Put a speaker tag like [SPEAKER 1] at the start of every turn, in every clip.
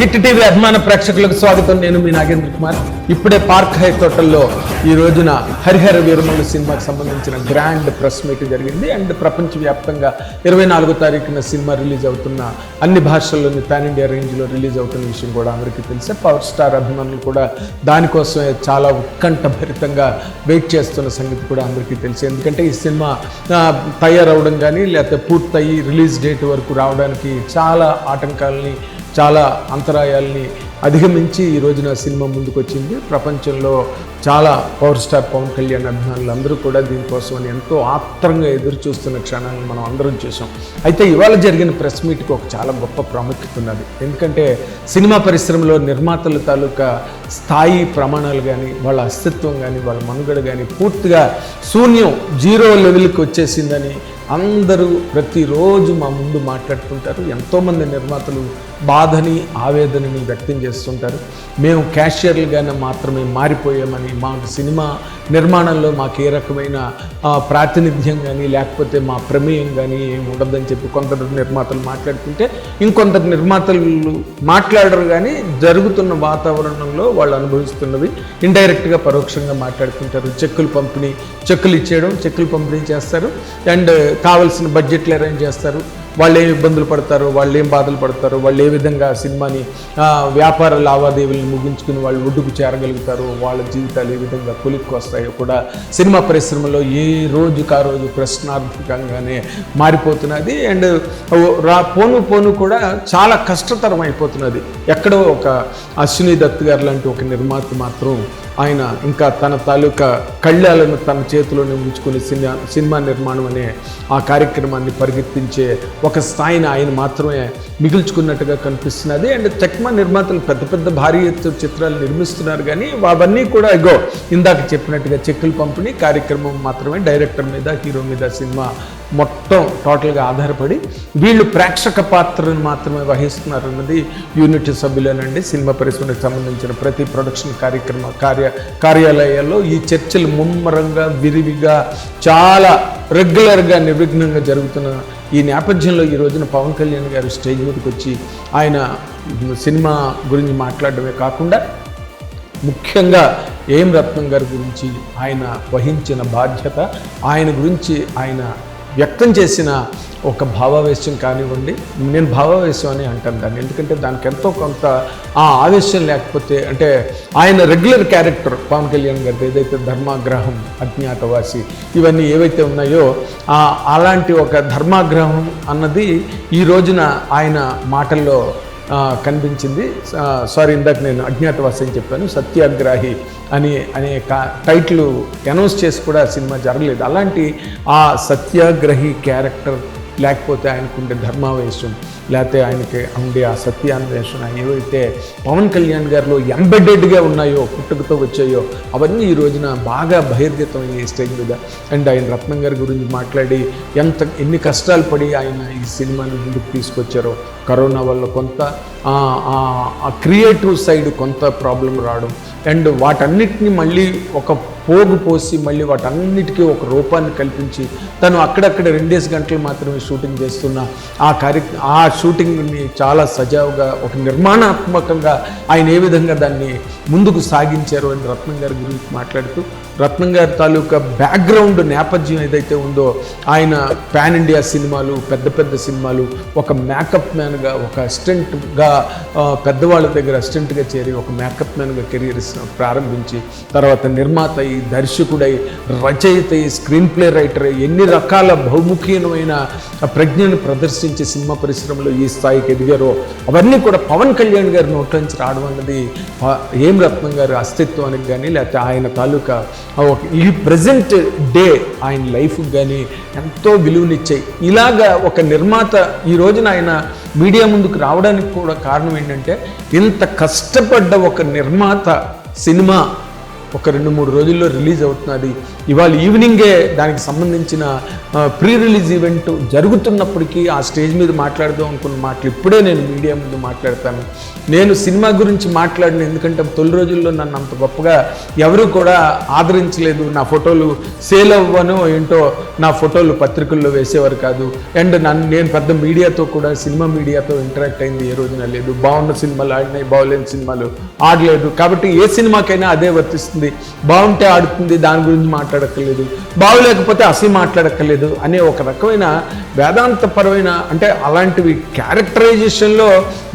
[SPEAKER 1] Hit TV అభిమాన ప్రేక్షకులకు స్వాగతం. నేను మీ నాగేంద్ర కుమార్. ఇప్పుడే పార్క్ హై హోటల్లో ఈ రోజున హరిహర వీరమల్లు సినిమాకి సంబంధించిన గ్రాండ్ ప్రెస్ మీట్ జరిగింది. అండ్ ప్రపంచవ్యాప్తంగా ఇరవై నాలుగో తారీఖున సినిమా రిలీజ్ అవుతున్న అన్ని భాషల్లోని పాన్ ఇండియా రేంజ్లో రిలీజ్ అవుతున్న విషయం కూడా అందరికీ తెలిసే పవర్ స్టార్ అభిమానులు కూడా దానికోసమే చాలా ఉత్కంఠభరితంగా వెయిట్ చేస్తున్న సంగతి కూడా అందరికీ తెలుసు. ఎందుకంటే ఈ సినిమా తయారవడం కానీ లేకపోతే పూర్తయి రిలీజ్ డేట్ వరకు రావడానికి చాలా ఆటంకాలని చాలా అంతరాయాల్ని అధిగమించి ఈ రోజున సినిమా ముందుకొచ్చింది. ప్రపంచంలో చాలా పవర్ స్టార్ పవన్ కళ్యాణ్ అభిమానులు అందరూ కూడా దీనికోసం ఎంతో ఆత్రంగా ఎదురు చూస్తున్న క్షణాలను మనం అందరం చూసాం. అయితే ఇవాళ జరిగిన ప్రెస్ మీట్కి ఒక చాలా గొప్ప ప్రాముఖ్యత ఉన్నది. ఎందుకంటే సినిమా పరిశ్రమలో నిర్మాతల తాలూకా స్థాయి ప్రమాణాలు కానీ వాళ్ళ అస్తిత్వం కానీ వాళ్ళ మనుగడ కానీ పూర్తిగా శూన్యం జీరో లెవెల్కి వచ్చేసిందని అందరూ ప్రతిరోజు మా ముందు మాట్లాడుతుంటారు. ఎంతోమంది నిర్మాతలు బాధని ఆవేదనని వ్యక్తం చేస్తుంటారు. మేము క్యాషియర్లుగానే మాత్రమే మారిపోయామని మా సినిమా నిర్మాణంలో మాకు ఏ రకమైన ప్రాతినిధ్యం కానీ లేకపోతే మా ప్రమేయం కానీ ఏమి ఉండదని చెప్పి కొందరు నిర్మాతలు మాట్లాడుతుంటే ఇంకొందరు నిర్మాతలు మాట్లాడరు కానీ జరుగుతున్న వాతావరణంలో వాళ్ళు అనుభవిస్తున్నవి. ఇండైరెక్ట్గా పరోక్షంగా మాట్లాడుకుంటారు. చెక్కులు పంపిణీ చెక్కులు ఇచ్చేయడం చెక్కులు పంపిణీ చేస్తారు. అండ్ కావలసిన బడ్జెట్లు అరేంజ్ చేస్తారు. వాళ్ళు ఏం ఇబ్బందులు పడతారు వాళ్ళు ఏం బాధలు పడతారు వాళ్ళు ఏ విధంగా సినిమాని వ్యాపార లావాదేవీలను ముగించుకుని వాళ్ళు ఒడ్డుకు చేరగలుగుతారు వాళ్ళ జీవితాలు ఏ విధంగా కొలిక్కి వస్తాయో కూడా సినిమా పరిశ్రమలో ఏ రోజుకు ఆ రోజు ప్రశ్నార్థకంగానే మారిపోతున్నది. అండ్ రా పోను పోను కూడా చాలా కష్టతరం అయిపోతున్నది ఎక్కడో ఒక అశ్విని దత్ గారు లాంటి ఒక నిర్మాత మాత్రం ఆయన ఇంకా తన తాలూకా కళ్యాలను తన చేతిలోనే ఉంచుకుని సినిమా సినిమా నిర్మాణం అనే ఆ కార్యక్రమాన్ని పరిగెత్తించే ఒక స్థాయిని ఆయన మాత్రమే మిగుల్చుకున్నట్టుగా కనిపిస్తున్నది. అండ్ చక్మా నిర్మాతలు పెద్ద పెద్ద భారీ ఎత్తు చిత్రాలు నిర్మిస్తున్నారు కానీ అవన్నీ కూడా ఇగో ఇందాక చెప్పినట్టుగా చెక్కులు పంపిణీ కార్యక్రమం మాత్రమే డైరెక్టర్ మీద హీరో మీద సినిమా మొత్తం టోటల్గా ఆధారపడి వీళ్ళు ప్రేక్షక పాత్రను మాత్రమే వహిస్తున్నారు అన్నది యూనిట్ సభ్యులేనండి. సినిమా పరిశ్రమకు సంబంధించిన ప్రతి ప్రొడక్షన్ కార్యక్రమ కార్య కార్యాలయాల్లో ఈ చర్చలు ముమ్మరంగా విరివిగా చాలా రెగ్యులర్గా నిర్విఘ్నంగా జరుగుతున్న ఈ నేపథ్యంలో ఈ రోజున పవన్ కళ్యాణ్ గారు స్టేజ్ మీదకి వచ్చి ఆయన సినిమా గురించి మాట్లాడడమే కాకుండా ముఖ్యంగా ఏం రత్నం గారి గురించి ఆయన వహించిన బాధ్యత ఆయన గురించి ఆయన వ్యక్తం చేసిన ఒక భావావేశం కానివ్వండి నేను భావావేశం అని అంటాను దాన్ని. ఎందుకంటే దానికి ఎంతో కొంత ఆ ఆవేశం లేకపోతే అంటే ఆయన రెగ్యులర్ క్యారెక్టర్ పవన్ కళ్యాణ్ గారి ఏదైతే ధర్మాగ్రహం అజ్ఞాతవాసి ఇవన్నీ ఏవైతే ఉన్నాయో అలాంటి ఒక ధర్మాగ్రహం అన్నది ఈ రోజున ఆయన మాటల్లో కనిపించింది. సారీ ఇందాక నేను అజ్ఞాతవాసి అని చెప్పాను సత్యాగ్రాహి అని అనే కా టైటిల్ అనౌన్స్ చేసి కూడా సినిమా జరగలేదు. అలాంటి ఆ సత్యాగ్రహి క్యారెక్టర్ లేకపోతే ఆయనకుండే ధర్మావేశం లేకపోతే ఆయనకి ఉండే ఆ సత్యాన్వేషణ ఏవైతే పవన్ కళ్యాణ్ గారిలో ఎంబెడెడ్గా ఉన్నాయో పుట్టుకతో వచ్చాయో అవన్నీ ఈ రోజున బాగా బహిర్గతం స్టేజ్ మీద. అండ్ ఆయన రత్నం గారి గురించి మాట్లాడి ఎంత ఎన్ని కష్టాలు పడి ఆయన ఈ సినిమాని ముందుకు తీసుకొచ్చారో కరోనా వల్ల కొంత ఆ క్రియేటివ్ సైడ్ కొంత ప్రాబ్లం రావడం అండ్ వాటన్నిటిని మళ్ళీ ఒక పోగు పోసి మళ్ళీ వాటన్నిటికీ ఒక రూపాన్ని కల్పించి తను అక్కడక్కడ రెండేసి గంటలు మాత్రమే షూటింగ్ చేస్తున్న ఆ కార్య ఆ షూటింగ్ని చాలా సజావుగా ఒక నిర్మాణాత్మకంగా ఆయన ఏ విధంగా దాన్ని ముందుకు సాగించారు అని రత్నం గారి గురించి మాట్లాడుతూ రత్నం గారి తాలూకా బ్యాక్గ్రౌండ్ నేపథ్యం ఏదైతే ఉందో ఆయన పాన్ ఇండియా సినిమాలు పెద్ద పెద్ద సినిమాలు ఒక మేకప్ మ్యాన్గా ఒక అసిస్టెంట్గా పెద్దవాళ్ళ దగ్గర అసిస్టెంట్గా చేరి ఒక మేకప్ మ్యాన్గా కెరీర్ ప్రారంభించి తర్వాత నిర్మాత అయి దర్శకుడై రచయిత అయి స్క్రీన్ ప్లే రైటర్ ఎన్ని రకాల బహుముఖీనమైన ప్రజ్ఞను ప్రదర్శించి సినిమా పరిశ్రమలో ఈ స్థాయికి ఎదిగారో అవన్నీ కూడా పవన్ కళ్యాణ్ గారి నోట్ల నుంచి రావడం అన్నది ఏం రత్నం గారి అస్తిత్వానికి కానీ లేకపోతే ఆయన తాలూకా ఓకే ఒక- ఈ ప్రజెంట్ డే ఆయన లైఫ్కి కానీ ఎంతో విలువనిచ్చాయి. ఇలాగ ఒక నిర్మాత ఈ రోజున ఆయన మీడియా ముందుకు రావడానికి కూడా కారణం ఏంటంటే ఇంత కష్టపడ్డ ఒక నిర్మాత సినిమా ఒక రెండు మూడు రోజుల్లో రిలీజ్ అవుతున్నది. ఇవాళ ఈవినింగే దానికి సంబంధించిన ప్రీ రిలీజ్ ఈవెంట్ జరుగుతున్నప్పటికీ ఆ స్టేజ్ మీద మాట్లాడదాం అనుకున్న మాటలు ఇప్పుడే నేను మీడియా ముందు మాట్లాడతాను. నేను సినిమా గురించి మాట్లాడిన ఎందుకంటే తొలి రోజుల్లో నన్ను అంత గొప్పగా ఎవరూ కూడా ఆదరించలేదు. నా ఫోటోలు సేల్ అవ్వను ఏంటో నా ఫోటోలు పత్రికల్లో వేసేవారు కాదు. అండ్ నన్ను నేను పెద్ద మీడియాతో కూడా సినిమా మీడియాతో ఇంటరాక్ట్ అయింది ఏ రోజున లేదు. బాగున్న సినిమాలు ఆడినాయి బాగోలేని సినిమాలు ఆడలేదు. కాబట్టి ఏ సినిమాకైనా అదే వర్తిస్తుంది. బాగుంటే ఆడుతుంది దాని గురించి మాట్లాడక్కర్లేదు. బాగులేకపోతే అసలు మాట్లాడక్కర్లేదు అనే ఒక రకమైన వేదాంతపరమైన అంటే అలాంటివి క్యారెక్టరైజేషన్లో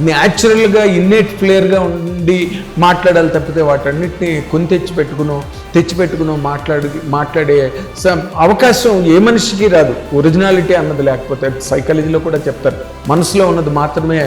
[SPEAKER 1] న్యాచురల్గా ఇన్నేట్ ప్లేయర్గా ఉండి మాట్లాడాలి తప్పితే వాటన్నిటిని కొని తెచ్చి పెట్టుకునో తెచ్చి పెట్టుకునో మాట్లాడి మాట్లాడే అవకాశం ఏ మనిషికి రాదు. ఒరిజినాలిటీ అన్నది లేకపోతే సైకాలజీలో కూడా చెప్తారు. మనసులో ఉన్నది మాత్రమే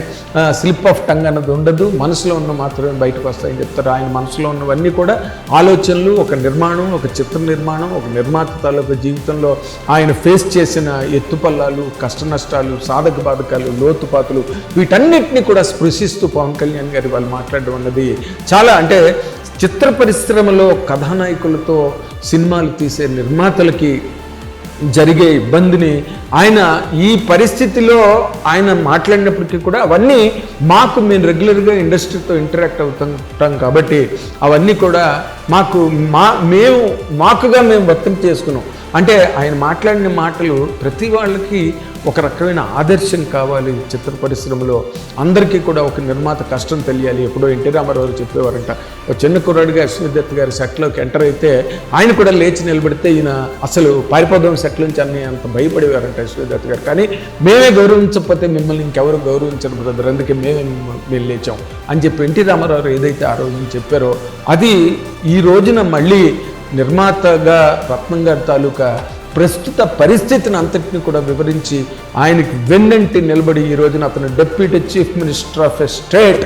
[SPEAKER 1] స్లిప్ ఆఫ్ టంగ్ అన్నది ఉండదు. మనసులో ఉన్న మాత్రమే బయటకు వస్తాయని చెప్తారు. ఆయన మనసులో ఉన్నవన్నీ కూడా ఆలోచనలు ఒక నిర్మాణం ఒక చిత్ర నిర్మాణం ఒక నిర్మాత తాలూకు జీవితంలో ఆయన ఫేస్ చేసిన ఎత్తుపల్లాలు కష్ట నష్టాలు సాధక బాధకాలు లోతుపాతులు వీటన్నిటిని కూడా స్పృశిస్తూ పవన్ కళ్యాణ్ గారి వాళ్ళు మాట్లాడడం అన్నది చాలా అంటే చిత్ర పరిశ్రమలో కథానాయకులతో సినిమాలు తీసే నిర్మాతలకి జరిగే ఇబ్బందిని ఆయన ఈ పరిస్థితిలో ఆయన మాట్లాడినప్పటికీ కూడా అవన్నీ మాకు మేము రెగ్యులర్గా ఇండస్ట్రీతో ఇంటరాక్ట్ అవుతుంటాం కాబట్టి అవన్నీ కూడా మాకు మా మేము మాకుగా మేము వ్యక్తం చేసుకున్నాం. అంటే ఆయన మాట్లాడిన మాటలు ప్రతి వాళ్ళకి ఒక రకమైన ఆదర్శం కావాలి చిత్ర పరిశ్రమలో. అందరికీ కూడా ఒక నిర్మాత కష్టం తెలియాలి. ఎప్పుడో ఎన్టీ రామారావు చెప్పేవారంట ఒక చిన్న కుర్రాడిగా అశ్వదత్ గారి సెట్లోకి ఎంటర్ అయితే ఆయన కూడా లేచి నిలబడితే ఈయన అసలు పారిపోదాం సెట్ నుంచి అన్ని అంత భయపడేవారంట అశ్వదత్ గారు. కానీ మేమే గౌరవించకపోతే మిమ్మల్ని ఇంకెవరు గౌరవించరు బ్రదర్ అందుకే మేమే మేము లేచాం అని చెప్పి ఎన్టీ రామారావు ఏదైతే ఆ రోజున చెప్పారో అది ఈ రోజున మళ్ళీ నిర్మాతగా రత్నం గారి తాలూకా ప్రస్తుత పరిస్థితిని అంతటిని కూడా వివరించి ఆయనకి వెన్నంటి నిలబడి ఈ రోజున అతను deputy chief minister of a state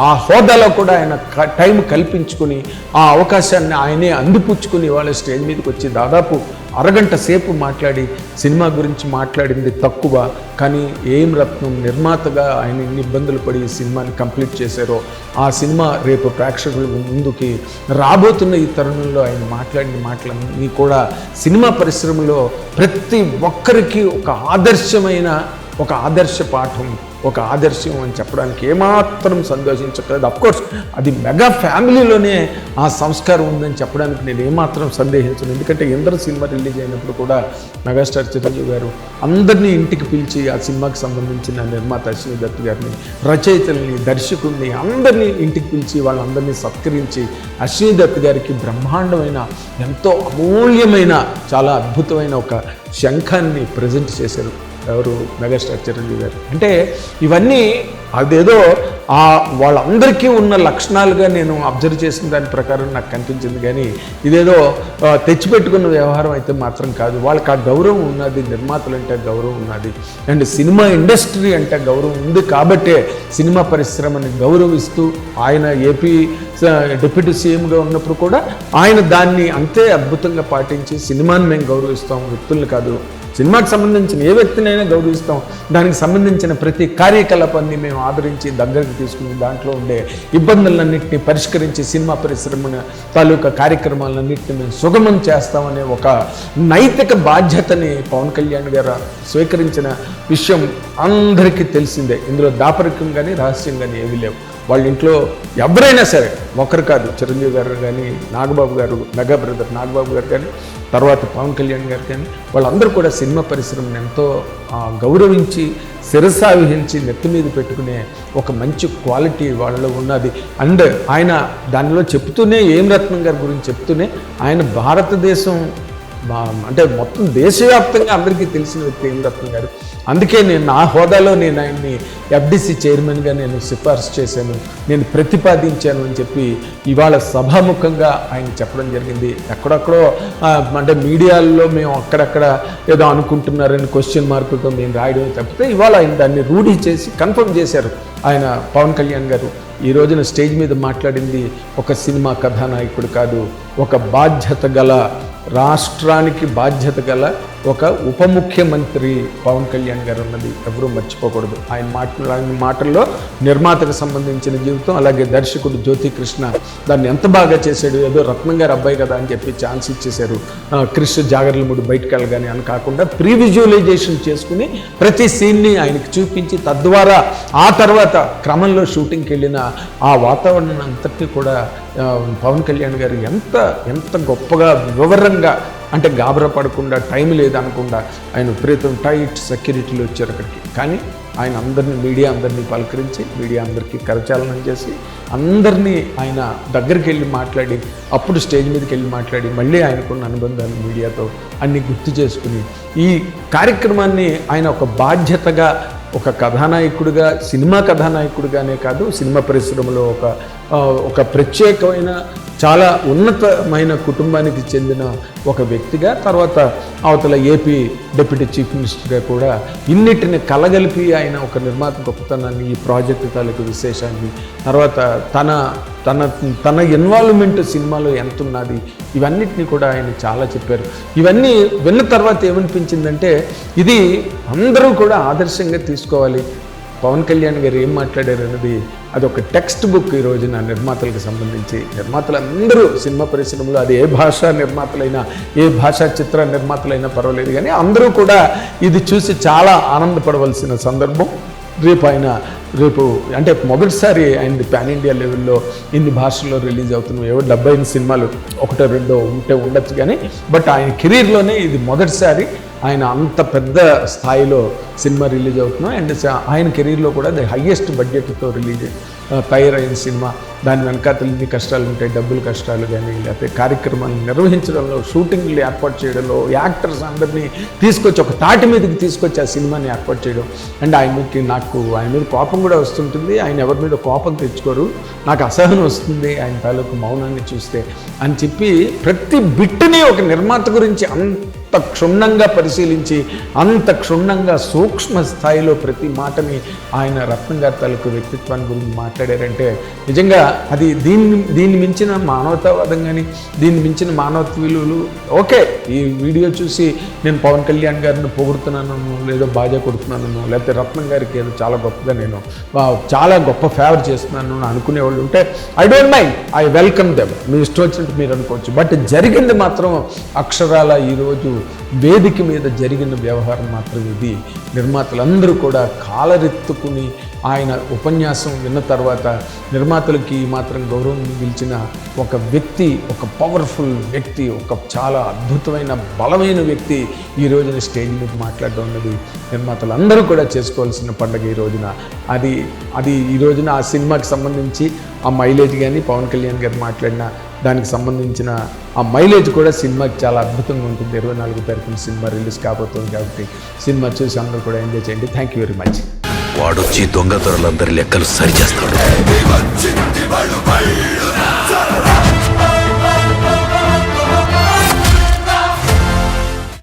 [SPEAKER 1] ఆ హోదాలో కూడా ఆయన టైం కల్పించుకుని ఆ అవకాశాన్ని ఆయనే అందిపుచ్చుకుని వాళ్ళ స్టేజ్ మీదకి వచ్చి దాదాపు అరగంట సేపు మాట్లాడి సినిమా గురించి మాట్లాడింది తక్కువ కానీ ఏం రత్నం నిర్మాతగా ఆయన ఎన్ని ఇబ్బందులు పడి ఈ సినిమాని కంప్లీట్ చేశారో ఆ సినిమా రేపు ప్రేక్షకుల ముందుకి రాబోతున్న ఈ తరుణంలో ఆయన మాట్లాడిన మాటలన్నీ కూడా సినిమా పరిశ్రమలో ప్రతి ఒక్కరికి ఒక ఆదర్శమైన ఒక ఆదర్శ పాఠం. ఒక ఆదర్శం అని చెప్పడానికి ఏమాత్రం సంతోషించట్లేదు. అఫ్కోర్స్ అది మెగా ఫ్యామిలీలోనే ఆ సంస్కారం ఉందని చెప్పడానికి నేను ఏమాత్రం సందేహించను. ఎందుకంటే ఇంద్ర సినిమా రిలీజ్ అయినప్పుడు కూడా మెగాస్టార్ చిరంజీవి గారు అందరినీ ఇంటికి పిలిచి ఆ సినిమాకి సంబంధించిన నిర్మాత అశ్విని దత్ గారిని రచయితల్ని దర్శకుల్ని అందరినీ ఇంటికి పిలిచి వాళ్ళందరినీ సత్కరించి అశ్విని దత్ గారికి బ్రహ్మాండమైన ఎంతో అమూల్యమైన చాలా అద్భుతమైన ఒక శంఖాన్ని ప్రజెంట్ చేశారు. ఎవరు మెగాస్టార్ చిరంజీవి గారు? అంటే ఇవన్నీ అదేదో ఆ వాళ్ళందరికీ ఉన్న లక్షణాలుగా నేను అబ్జర్వ్ చేసిన దాని ప్రకారం నాకు కనిపించింది. కానీ ఇదేదో తెచ్చిపెట్టుకున్న వ్యవహారం అయితే మాత్రం కాదు. వాళ్ళకి ఆ గౌరవం ఉన్నది నిర్మాతలు అంటే గౌరవం ఉన్నది. అండ్ సినిమా ఇండస్ట్రీ అంటే గౌరవం ఉంది కాబట్టే సినిమా పరిశ్రమని గౌరవిస్తూ ఆయన ఏపీ డిప్యూటీ సీఎంగా ఉన్నప్పుడు కూడా ఆయన దాన్ని అంతే అద్భుతంగా పాటించి సినిమాని మేము గౌరవిస్తాం వ్యక్తుల్ని కాదు. సినిమాకి సంబంధించిన ఏ వ్యక్తినైనా గౌరవిస్తాం. దానికి సంబంధించిన ప్రతి కార్యకలాపాన్ని మేము ఆదరించి దగ్గరికి తీసుకుని దాంట్లో ఉండే ఇబ్బందులన్నింటినీ పరిష్కరించి సినిమా పరిశ్రమ తాలూకా కార్యక్రమాలన్నింటినీ మేము సుగమం చేస్తామనే ఒక నైతిక బాధ్యతని పవన్ కళ్యాణ్ గారు స్వీకరించిన విషయం అందరికీ తెలిసిందే. ఇందులో దాపరికం కానీ రహస్యం కానీ ఏమీ లేవు. వాళ్ళ ఇంట్లో ఎవరైనా సరే ఒకరు కాదు చిరంజీవి గారు కానీ నాగబాబు గారు మెగా బ్రదర్ నాగబాబు గారు కానీ తర్వాత పవన్ కళ్యాణ్ గారు కానీ వాళ్ళందరూ కూడా సినిమా పరిశ్రమను ఎంతో గౌరవించి శిరసావిహించి నెత్తి మీద పెట్టుకునే ఒక మంచి క్వాలిటీ వాళ్ళలో ఉన్నది. అండ్ ఆయన దానిలో చెప్తూనే ఏం రత్నం గారి గురించి చెప్తూనే ఆయన భారతదేశం అంటే మొత్తం దేశవ్యాప్తంగా అందరికీ తెలిసిన వ్యక్తి ఏం రత్నం గారు? అందుకే నేను నా హోదాలో నేను ఆయన్ని ఎఫ్డిసి చైర్మన్గా నేను సిఫార్సు చేశాను. నేను ప్రతిపాదించాను అని చెప్పి ఇవాళ సభాముఖంగా ఆయన చెప్పడం జరిగింది. ఎక్కడెక్కడో అంటే మీడియాల్లో మేము అక్కడక్కడ ఏదో అనుకుంటున్నారని క్వశ్చన్ మార్కులతో మేము రాయడం తప్పితే ఇవాళ ఆయన దాన్ని రూఢి చేసి కన్ఫర్మ్ చేశారు. ఆయన పవన్ కళ్యాణ్ గారు ఈ రోజున స్టేజ్ మీద మాట్లాడింది ఒక సినిమా కథానాయకుడు కాదు ఒక బాధ్యత గల రాష్ట్రానికి బాధ్యత గల ఒక ఉప ముఖ్యమంత్రి పవన్ కళ్యాణ్ గారు ఉన్నది ఎవరూ మర్చిపోకూడదు. ఆయన మాట ఆయన మాటల్లో నిర్మాతకు సంబంధించిన జీవితం అలాగే దర్శకుడు జ్యోతి కృష్ణ దాన్ని ఎంత బాగా చేశాడు ఏదో రత్నం గారు అబ్బాయి కదా అని చెప్పి ఛాన్స్ ఇచ్చేశారు. ఆ, క్రిష్ జాగర్లముడు బయటకు వెళ్ళగానే అని కాకుండా ప్రీ విజువలైజేషన్ చేసుకుని ప్రతి సీన్ని ఆయనకి చూపించి తద్వారా ఆ తర్వాత క్రమంలో షూటింగ్కి వెళ్ళిన ఆ వాతావరణం అంతటి కూడా పవన్ కళ్యాణ్ గారు ఎంత ఎంత గొప్పగా వివరంగా అంటే గాబరా పడకుండా టైం లేదనకుండా ఆయన విపరీతం టైట్ సెక్యూరిటీలు వచ్చారు అక్కడికి. కానీ ఆయన అందరినీ మీడియా అందరినీ పలకరించి మీడియా అందరికీ కరచాలనం చేసి అందరినీ ఆయన దగ్గరికి వెళ్ళి మాట్లాడి అప్పుడు స్టేజ్ మీదకి వెళ్ళి మాట్లాడి మళ్ళీ ఆయనకున్న అనుబంధాలు మీడియాతో అన్ని గుర్తు చేసుకుని ఈ కార్యక్రమాన్ని ఆయన ఒక బాధ్యతగా ఒక కథానాయకుడిగా సినిమా కథానాయకుడిగానే కాదు సినిమా పరిశ్రమలో ఒక ఒక ప్రత్యేకమైన చాలా ఉన్నతమైన కుటుంబానికి చెందిన ఒక వ్యక్తిగా తర్వాత అవతల ఏపీ డిప్యూటీ చీఫ్ మినిస్టర్గా కూడా ఇన్నిటిని కలగలిపి ఆయన ఒక నిర్మాత గొప్పతనాన్ని ఈ ప్రాజెక్టు తాలూకు విశేషాన్ని తర్వాత తన తన తన ఇన్వాల్వ్మెంట్ సినిమాలో ఎంత ఉన్నది ఇవన్నిటిని కూడా ఆయన చాలా చెప్పారు. ఇవన్నీ విన్న తర్వాత ఏమనిపించిందంటే ఇది అందరూ కూడా ఆదర్శంగా తీసుకోవాలి. పవన్ కళ్యాణ్ గారు ఏం మాట్లాడారు అనేది అది ఒక టెక్స్ట్ బుక్ ఈ రోజున నిర్మాతలకు సంబంధించి. నిర్మాతలందరూ సినిమా పరిశ్రమలో అది ఏ భాషా నిర్మాతలైనా ఏ భాషా చిత్ర నిర్మాతలైనా పర్వాలేదు. కానీ అందరూ కూడా ఇది చూసి చాలా ఆనందపడవలసిన సందర్భం. రేపు ఆయన రేపు అంటే మొదటిసారి ఆయన పాన్ ఇండియా లెవెల్లో ఇన్ని భాషల్లో రిలీజ్ అవుతున్నాయి. ఏవో డెబ్బై ఐదు సినిమాలు ఒకటో రెండో ఉంటే ఉండొచ్చు కానీ బట్ ఆయన కెరీర్లోనే ఇది మొదటిసారి ఆయన అంత పెద్ద స్థాయిలో సినిమా రిలీజ్ అవుతున్నాం అండ్ ఆయన కెరీర్లో కూడా ది హయ్యెస్ట్ బడ్జెట్తో రిలీజ్ ఆ, అయిన సినిమా. దాని వెనకాతలు ఎన్ని కష్టాలు ఉంటాయి డబ్బులు కష్టాలు కానీ లేకపోతే కార్యక్రమాన్ని నిర్వహించడంలో షూటింగ్లు ఏర్పాటు చేయడంలో యాక్టర్స్ అందరినీ తీసుకొచ్చి ఒక తాటి మీదకి తీసుకొచ్చి ఆ సినిమాని ఏర్పాటు చేయడం. అండ్ ఆయనకి నాకు ఆయన మీద కోపం కూడా వస్తుంటుంది. ఆయన ఎవరి మీద కోపం తెచ్చుకోరు. నాకు అసహనం వస్తుంది. ఆయన తాలూకు మౌనాన్ని చూస్తే అని చెప్పి ప్రతి బిట్టుని ఒక నిర్మాత గురించి అంత క్షుణ్ణంగా పరిశీలించి అంత క్షుణ్ణంగా సూక్ష్మ స్థాయిలో ప్రతి మాటని ఆయన రత్నం గారి తాలూకు వ్యక్తిత్వాన్ని గురించి మాట్లాడారంటే నిజంగా అది దీన్ని దీన్ని మించిన మానవతావాదం కానీ దీన్ని మించిన మానవత్వ విలువలు ఓకే ఈ వీడియో చూసి నేను పవన్ కళ్యాణ్ గారిని పొగుడుతున్నాను లేదో బాజా కొడుతున్నాను లేకపోతే రత్నం గారికి ఏదో చాలా గొప్పగా నేను చాలా గొప్ప ఫేవర్ చేస్తున్నాను అని అనుకునే వాళ్ళు ఉంటే I don't mind I welcome them మీ ఇష్టం వచ్చినట్టు మీరు అనుకోవచ్చు. బట్ జరిగింది మాత్రం అక్షరాల ఈరోజు వేదిక మీద జరిగిన వ్యవహారం మాత్రం ఇది. నిర్మాతలందరూ కూడా కాలరెత్తుకుని ఆయన ఉపన్యాసం విన్న తర్వాత నిర్మాతలకి మాత్రం గౌరవం మిగిల్చిన ఒక వ్యక్తి ఒక పవర్ఫుల్ వ్యక్తి ఒక చాలా అద్భుతమైన బలమైన వ్యక్తి ఈ రోజున స్టేజ్ మీద మాట్లాడడం అన్నది నిర్మాతలందరూ కూడా చేసుకోవాల్సిన పండుగ ఈ రోజున. అది అది ఈ రోజున ఆ సినిమాకి సంబంధించి ఆ మైలేజ్ కానీ పవన్ కళ్యాణ్ గారు మాట్లాడిన దానికి సంబంధించిన ఆ మైలేజ్ కూడా సినిమాకి చాలా అద్భుతంగా ఉంటుంది ఇరవై నాలుగో తారీఖున సినిమా రిలీజ్ కాబోతుంది కాబట్టి సినిమా చూసి అందరూ కూడా ఎంజాయ్ చేయండి థ్యాంక్ యూ వెరీ మచ్
[SPEAKER 2] వాడొచ్చి దొంగ దొరలందరి లెక్కలు సరిచేస్తాడు